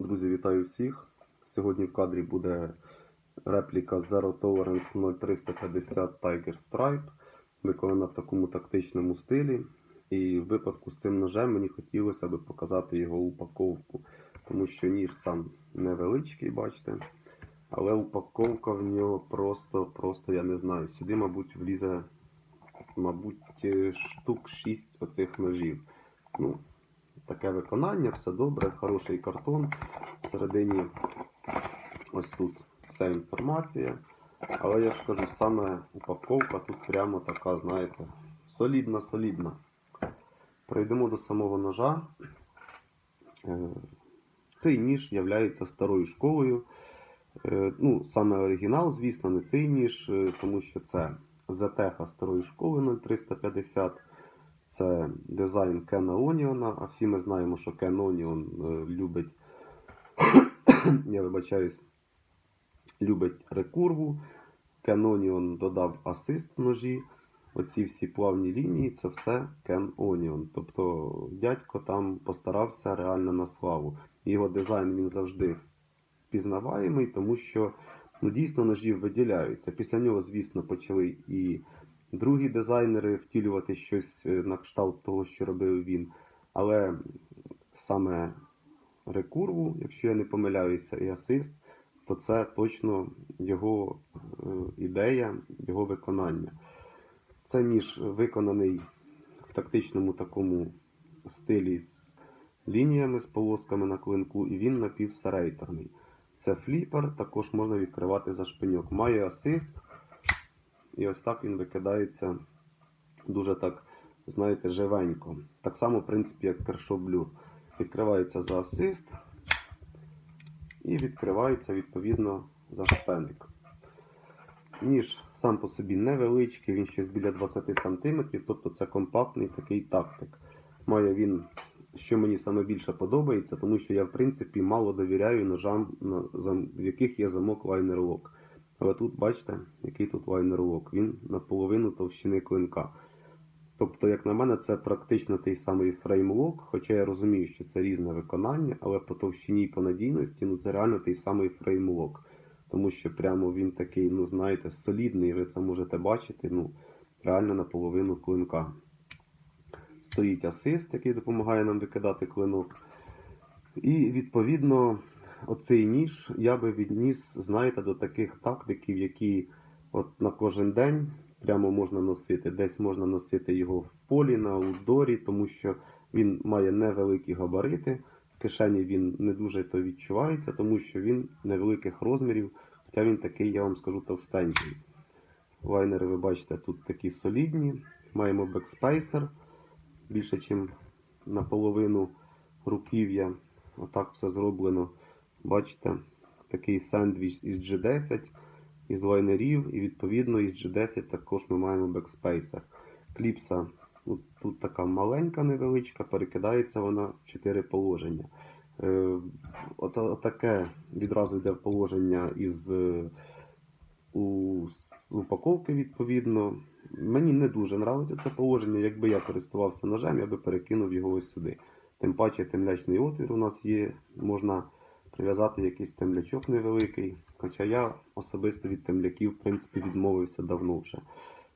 Друзі, вітаю всіх. Сьогодні в кадрі буде репліка Zero Tolerance 0350 Tiger Stripe, виконана в такому тактичному стилі. І в випадку з цим ножем мені хотілося б показати його упаковку, тому що ніж сам невеличкий, бачите. Але упаковка в нього просто, просто я не знаю. Сюди, мабуть, влізе, мабуть, штук 6 оцих ножів. Ну, таке виконання, все добре, хороший картон. Всередині ось тут вся інформація. Але я ж кажу, саме упаковка тут прямо така, знаєте, солідна, солідна. Перейдемо до самого ножа. Е, Цей ніж є старою школою. Е, Ну, саме оригінал, звісно, не цей ніж, е, тому що це ZTH старої школи 0350. Це дизайн Кена Оніона, а всі ми знаємо, що Кен Оніон любить, я вибачаюсь, любить рекурву. Кен Оніон додав асист в ножі. Оці всі плавні лінії це все Кен Оніон. Тобто дядько там постарався реально на славу. Його дизайн він завжди впізнаваємий, тому що ну, дійсно ножі виділяються. Після нього, звісно, почали і другі дизайнери втілювати щось е, на кшталт того, що робив він. Але саме рекурву, якщо я не помиляюся, і асист, то це точно його е, ідея, його виконання. Це ніж виконаний в тактичному такому стилі з лініями, з полосками на клинку, і він напівсерейторний. Це фліпер, також можна відкривати за шпиньок. Має асист, і ось так він викидається дуже так, знаєте, живенько. Так само, в принципі, як кершоблюр. Відкривається за асист і відкривається відповідно за шпеник. Ніж сам по собі невеличкий, він щось біля 20 см, тобто це компактний такий тактик. Має він, що мені саме більше подобається, тому що я, в принципі, мало довіряю ножам, в яких є замок лайнер-лок. Але тут, бачите, який тут лайнер-лок. Він наполовину товщини клинка. Тобто, як на мене, це практично той самий фреймлок, хоча я розумію, що це різне виконання, але по товщині і по надійності, ну це реально той самий фреймлок. Тому що прямо він такий, ну знаєте, солідний, ви це можете бачити, ну, реально наполовину клинка. Стоїть асист, який допомагає нам викидати клинок. І відповідно, оцей ніж я би відніс, знаєте, до таких тактиків, які от на кожен день прямо можна носити. Десь можна носити його в полі, на аутдорі, тому що він має невеликі габарити. В кишені він не дуже то відчувається, тому що він невеликих розмірів, хоча він такий, я вам скажу, товстенький. Лайнери, ви бачите, тут такі солідні. Маємо бекспейсер більше, ніж наполовину руків'я. Отак все зроблено. Бачите, такий сендвіч із G10, із лайнерів, і відповідно із G10 також ми маємо бекспейсер. Кліпса ну, тут така маленька, невеличка, перекидається вона в 4 положення. Е, от, отаке відразу йде в положення із е, у, з упаковки, відповідно. Мені не дуже подобається це положення. Якби я користувався ножем, я би перекинув його ось сюди. Тим паче темлячний отвір у нас є, можна прив'язати якийсь темлячок невеликий. Хоча я особисто від темляків, в принципі, відмовився давно вже.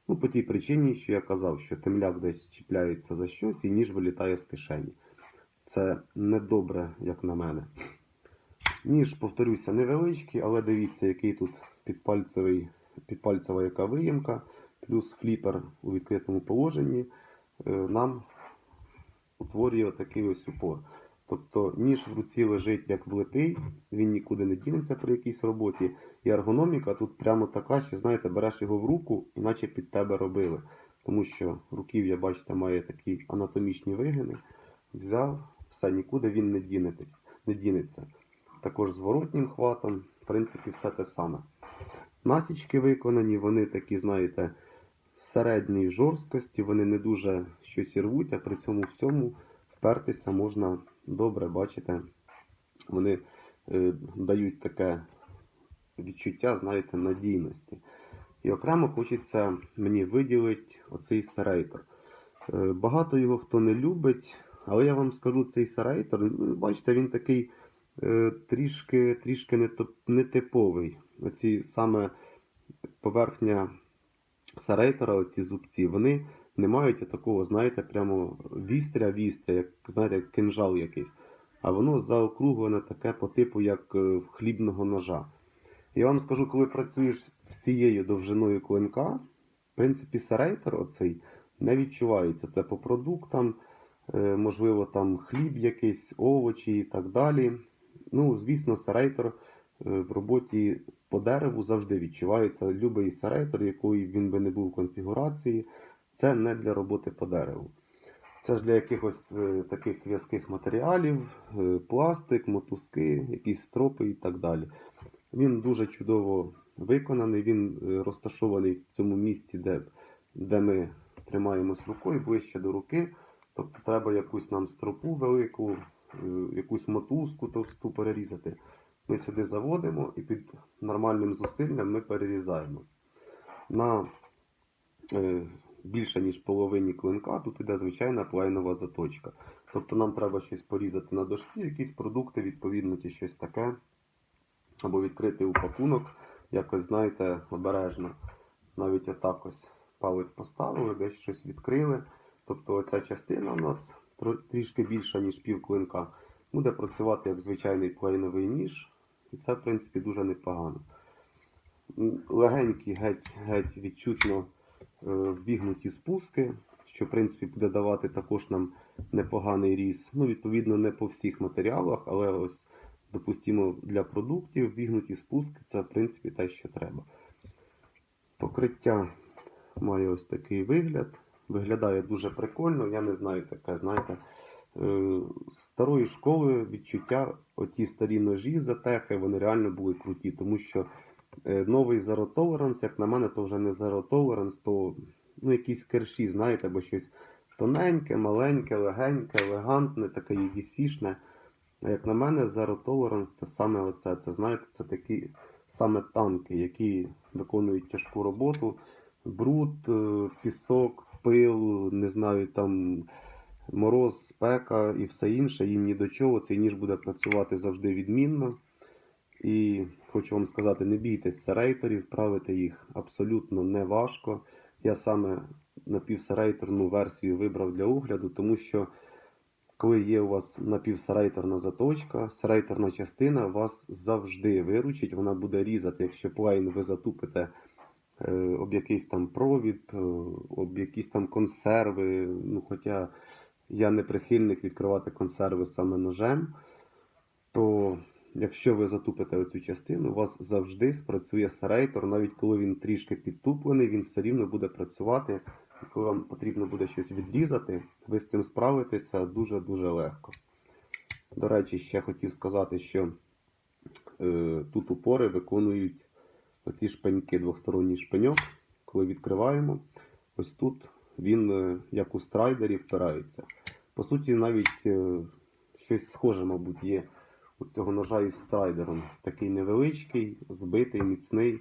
Ну, по тій причині, що я казав, що темляк десь чіпляється за щось і ніж вилітає з кишені. Це недобре, як на мене. Ніж, повторюся, невеличкий, але дивіться, який тут підпальцевий, підпальцева яка виємка, плюс фліпер у відкритому положенні е, нам утворює такий ось упор. Тобто ніж в руці лежить як влитий, він нікуди не дінеться при якійсь роботі. І ергономіка тут прямо така, що знаєте, береш його в руку, іначе під тебе робили. Тому що руків'я, бачите, має такі анатомічні вигини. Взяв, все, нікуди він не, дінетесь, не дінеться. Також зворотнім хватом, в принципі, все те саме. Насічки виконані, вони такі, знаєте, середньої жорсткості, вони не дуже щось і рвуть, а при цьому всьому впертися можна добре, бачите, вони е, дають таке відчуття, знаєте, надійності. І окремо хочеться мені виділити оцей серейтор. Е, Багато його хто не любить, але я вам скажу, цей серейтор, ну, бачите, він такий е, трішки, трішки не нетиповий. Оці саме поверхня серейтера, оці зубці, вони не мають такого, знаєте, прямо вістря-вістря, як, знаєте, як кинжал якийсь. А воно заокруглене таке по типу, як е, хлібного ножа. Я вам скажу, коли працюєш всією довжиною клинка, в принципі, серейтер оцей не відчувається. Це по продуктам, е, можливо, там хліб якийсь, овочі і так далі. Ну, звісно, серейтер е, в роботі по дереву завжди відчувається. Любий серейтер, який він би не був в конфігурації, це не для роботи по дереву. Це ж для якихось е, таких в'язких матеріалів, е, пластик, мотузки, якісь стропи і так далі. Він дуже чудово виконаний, він е, розташований в цьому місці, де, де ми тримаємось рукою, ближче до руки. Тобто треба якусь нам стропу велику, якусь мотузку товсту перерізати. Ми сюди заводимо і під нормальним зусиллям ми перерізаємо. На більше ніж половині клинка тут іде звичайна плайнова заточка. Тобто нам треба щось порізати на дошці, якісь продукти, відповідно, чи щось таке. Або відкрити упакунок, якось, знаєте, обережно. Навіть отак палець поставили, десь щось відкрили. Тобто оця частина у нас трішки більша, ніж пів клинка, буде працювати як звичайний плейновий ніж. І це, в принципі, дуже непогано. М, Легенькі, геть, геть відчутно ввігнуті спуски, що в принципі буде давати також нам непоганий різ. Ну, відповідно, не по всіх матеріалах, але ось, допустимо, для продуктів ввігнуті спуски це в принципі те, що треба. Покриття має ось такий вигляд. Виглядає дуже прикольно. Я не знаю таке, знаєте. е, Старої школи відчуття, оті старі ножі затехи, вони реально були круті, тому що е, новий Zero Tolerance, як на мене, то вже не Zero Tolerance, то ну, якісь керші, знаєте, або щось тоненьке, маленьке, легеньке, елегантне, таке EDC-шне. А як на мене, Zero Tolerance це саме оце. Це знаєте, це такі саме танки, які виконують тяжку роботу. Бруд, е, пісок, пил, не знаю, там мороз, спека і все інше. Їм ні до чого. Цей ніж буде працювати завжди відмінно. І хочу вам сказати, не бійтесь серейторів, правити їх абсолютно не важко. Я саме напівсерейторну версію вибрав для огляду, тому що коли є у вас напівсерейторна заточка, серейторна частина вас завжди виручить, вона буде різати, якщо плейн ви затупите е, об якийсь там провід, е, об якісь там консерви. Ну, хоча я не прихильник відкривати консерви саме ножем, то якщо ви затупите оцю частину, у вас завжди спрацює серейтор, навіть коли він трішки підтуплений, він все рівно буде працювати. І коли вам потрібно буде щось відрізати, ви з цим справитеся дуже-дуже легко. До речі, ще хотів сказати, що е, тут упори виконують оці шпеньки, двосторонній шпеньок. Коли відкриваємо, ось тут він, е, як у страйдері, впирається. По суті, навіть е, щось схоже, мабуть, є цього ножа із страйдером. Такий невеличкий, збитий, міцний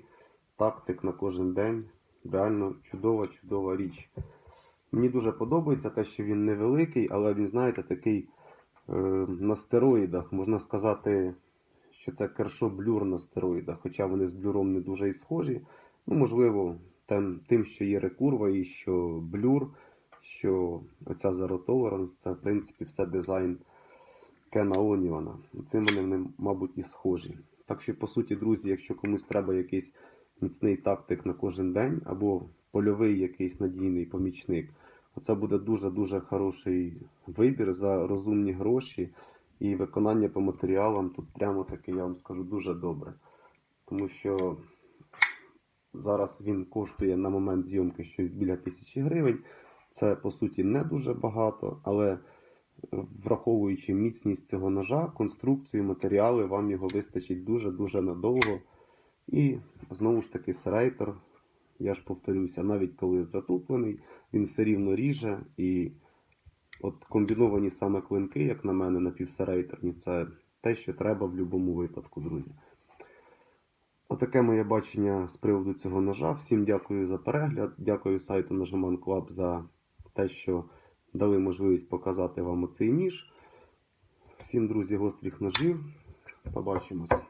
тактик на кожен день. Реально чудова, чудова річ. Мені дуже подобається те, що він невеликий, але він, знаєте, такий е, на стероїдах. Можна сказати, що це кершо-блюр на стероїдах, хоча вони з блюром не дуже і схожі. Ну, можливо, тим, тим, що є рекурва і що блюр, що оця Zero це, в принципі, все дизайн Кена Оніона. Цим вони, мабуть, і схожі. Так що, по суті, друзі, якщо комусь треба якийсь міцний тактик на кожен день, або польовий якийсь надійний помічник, це буде дуже-дуже хороший вибір за розумні гроші. І виконання по матеріалам тут прямо таки, я вам скажу, дуже добре. Тому що зараз він коштує на момент зйомки щось біля тисячі гривень. Це по суті не дуже багато, але враховуючи міцність цього ножа, конструкцію, матеріали, вам його вистачить дуже-дуже надовго. І знову ж таки, серейтор, я ж повторюся, навіть коли затуплений, він все рівно ріже. І от комбіновані саме клинки, як на мене, напівсерейторні, це те, що треба в будь-якому випадку, друзі. Отаке моє бачення з приводу цього ножа. Всім дякую за перегляд. Дякую сайту Нажиман Club за те, що дали можливість показати вам оцей ніж. Всім, друзі, гострих ножів. Побачимось.